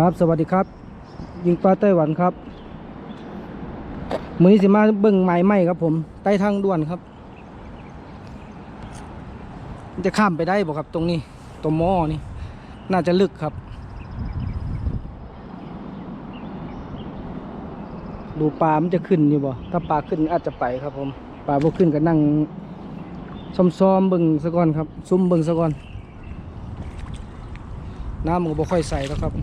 ครับ สวัสดีครับ ยิงปลาไต้หวันครับมือนี้สิมาเบิ่งไม้ไหมครับผมใต้ทางด่วนครับ จะข้ามไปได้บ่ครับ ตรงนี้ตรงหม้อนี่ น่าจะลึกครับ ดูปลามันจะขึ้นอยู่บ่ถ้าปลาขึ้นอาจจะไปครับ ผมปลาบ่ขึ้นก็นั่งซ้อมๆเบิ่งซะก่อนครับ ซุ่มเบิ่งซะก่อนน้ำมันก็บ่ค่อยใสแล้วครับ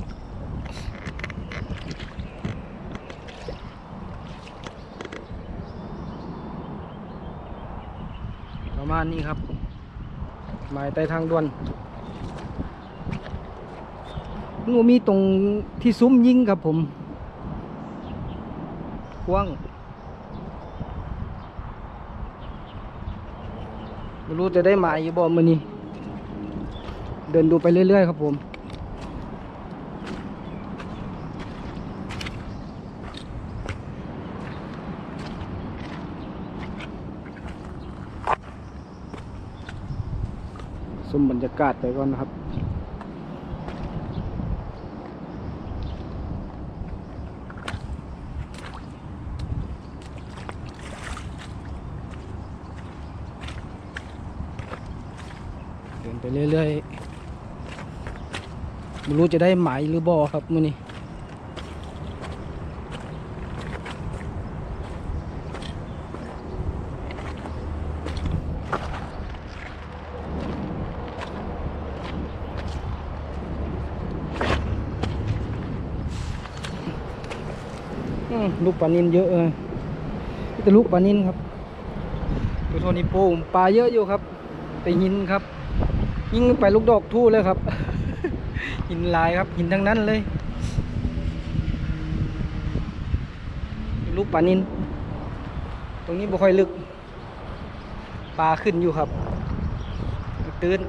ประ มาณนี้ครับ หมายใต้ทางด่วนมันมีตรงที่ซุ้มยิงครับผมกว้างไม่รู้จะได้หมายอยู่บ่มือนี้ เดินดูไปเรื่อยๆครับผม ชมบรรยากาศไปก่อนนะครับเดินไปเรื่อยๆไม่รู้จะได้หมายหรือบ่อครับมื่อนี้ ลูกปลานินเยอะเลยนี่แต่ลูกปลานินครับตัวโทนิโปมปลาเยอะอยู่ครับ แต่หินครับ ยิ่งไปลูกดอกทู่เลยครับ หินลายครับหินทั้งนั้นเลย ลูกปลานิน ตรงนี้บ่ค่อยลึก ปลาขึ้นอยู่ครับ ตื้น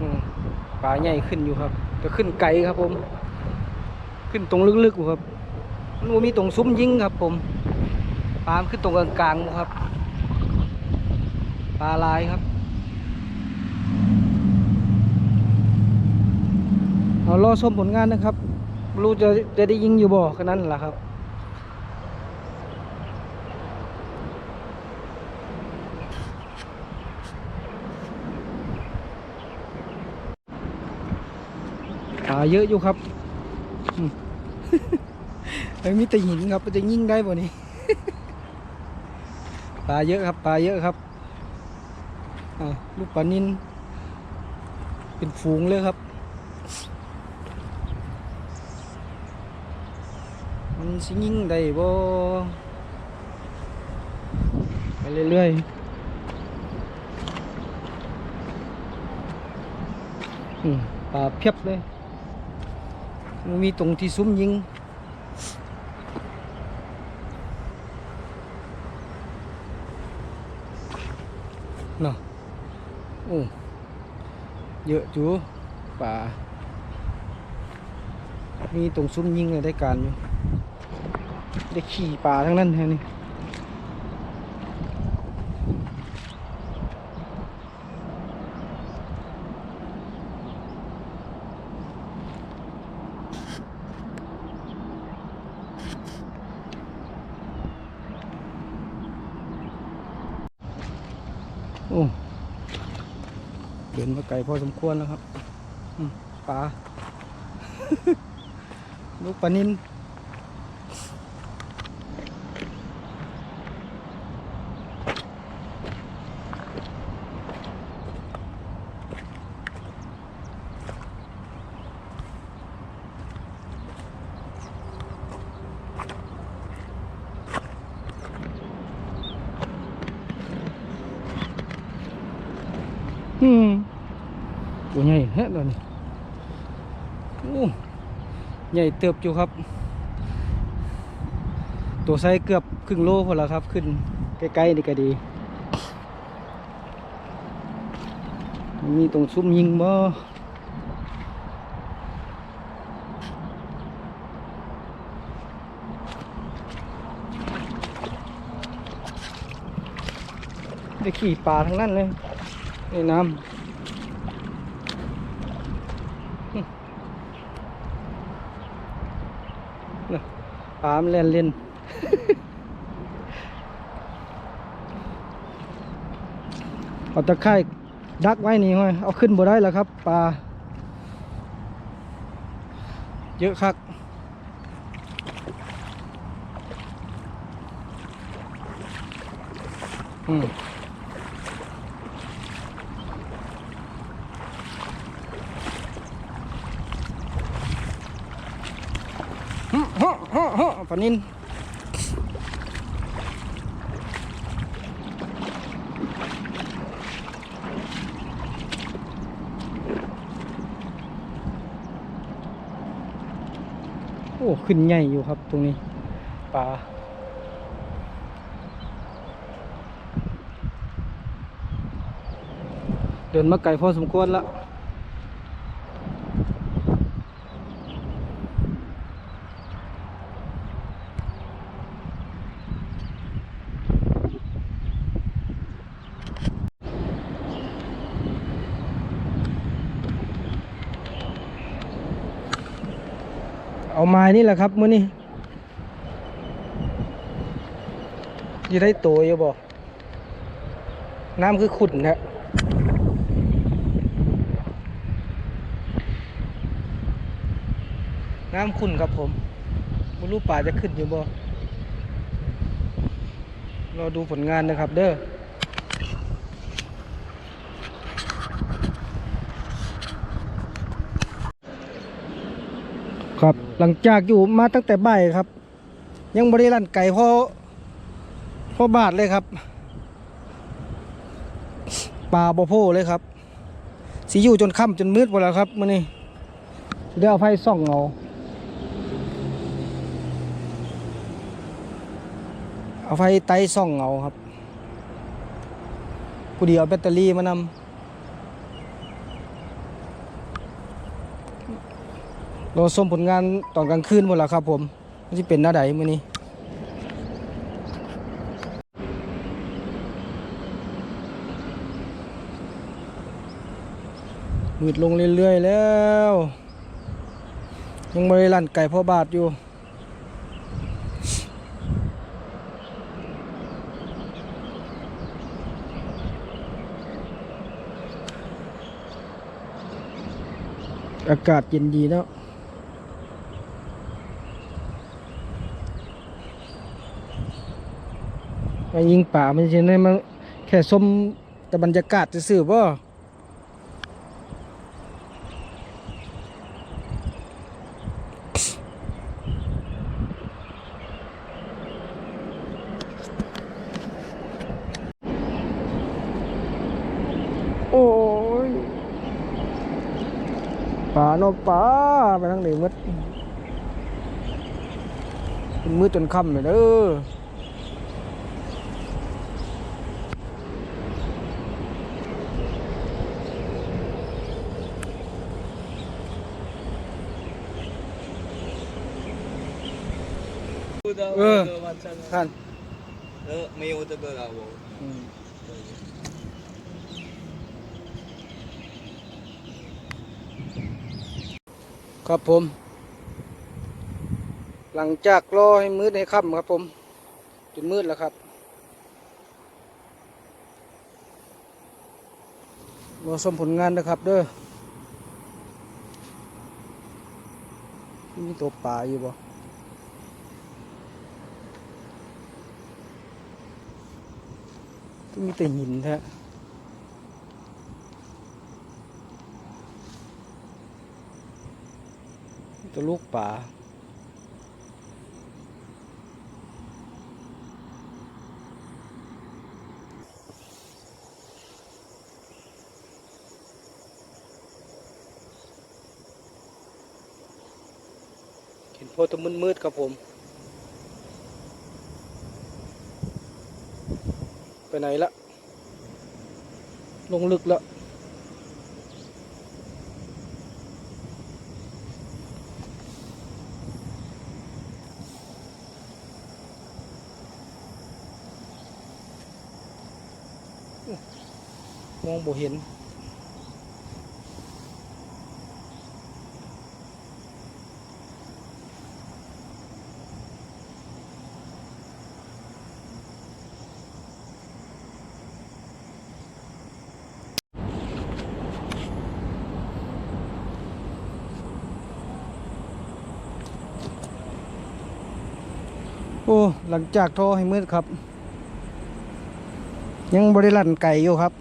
อืม ปลาใหญ่ขึ้นอยู่ครับจะขึ้นไกลครับผม ขึ้นตรงลึกๆอยู่ครับมันมีตรงซุ้มยิงครับ ผมปลามขึ้นตรงกลางๆอยู่ครับ ปลาลายครับเอารอชมผลงานนะครับ รู้จะจะได้ยิงอยู่บ่อแค่นั้นแหละครับ เยอะอยู่ครับอืมไม่มีแต่หินครับมันจะยิ่งได้บ่นี้ ปลาเยอะครับ ปลาเยอะครับอ่าลูกปลานินเป็นฝูงเลยครับ มันสิยิ่งได้บ่ไปเรื่อยๆอืมปลาเพียบเลย มีตรงที่ซุ้มยิง เนาะโอ้เยอะจูป่า มีตรงซุ้มยิงเลยได้การอยู่ ได้ขี่ป่าทั้งนั้นแค่นี้ โอ้เดินมาไกลพอสมควรแล้วครับปลา ลูกปลานิน อือตัวใหญ่เฮ็ดเลยนี่ใหญ่เติบอยู่ครับ ตัวไซเกือบครึ่งโลพอแล้วครับ ขึ้นใกล้ๆนี่ก็ดี มีตรงซุ้มยิงบ่ได้ขี่ป่าทั้งนั้นเลย นี่น้ำปลามเล่นเล่นเอาตะไคร่ดักไว้นี่ห้อยเอาขึ้นบ่ได้แล้วครับปลาเยอะคักอืมฮึ่มฮึ่มฮึ่มฮึ่ม ปลานินโอ้ ขึ้นใหญ่อยู่ครับตรงนี้ปลาเดินมาไกลพอสมควรและ เอาไม้นี่แหละครับมื้อนี้จะได้โตอยู่บ่น้ำคือขุ่นะน้ำขุ่นครับผมไม่รู้ป่าจะขึ้นอยู่บ่รอดูผลงานนะครับเด้อ ครับ หลังจากอยู่มาตั้งแต่บ่ายครับ ยังบริลันไก่พ่อพ่อบาทเลยครับปลาบ่โพเลยครับ สีอยู่จนค่ำจนมืดหมดแล้วครับมื่อนี้เดี๋ยวเอาไฟส่องเอาเอาไฟไต้ส่องเอาครับผู้เดียวเอาแบตเตอรี่มานำ รอชมผลงานตอนกลางคืนหมดแล้วครับผมมันจะเป็นหน้าใดมื่อนี้มืดลงเรื่อยๆแล้ว ยังบริลันไก่พ่อบาทอยู่อากาศเย็นดีเนาะ มายิงป่ามันจะได้มาแค่ชมแต่บรรยากาศจะสื่อว่าโอ้ยป่าเนอะป่าไปทางไหนมืดมืดจนค่ำเลยเด้อ দাও ও। দাও, বাচ্চা เออไม่โอจะเกิดเอาอืมครับผม หลังจากรอให้มืดให้ค่ำครับผมจนมืดแล้วครับรอชมผลงานนะครับ เด้อมีตัวป่าอยู่บ่ มีแต่หินแท้ตัวลูกป่าเห็นโพตวมืดๆครับผม ไปไหนละ ลงลึกละมองบ่เห็น อ้หลังจากโทรให้มืดครับ ยังบริลันไก่อยู่ครับ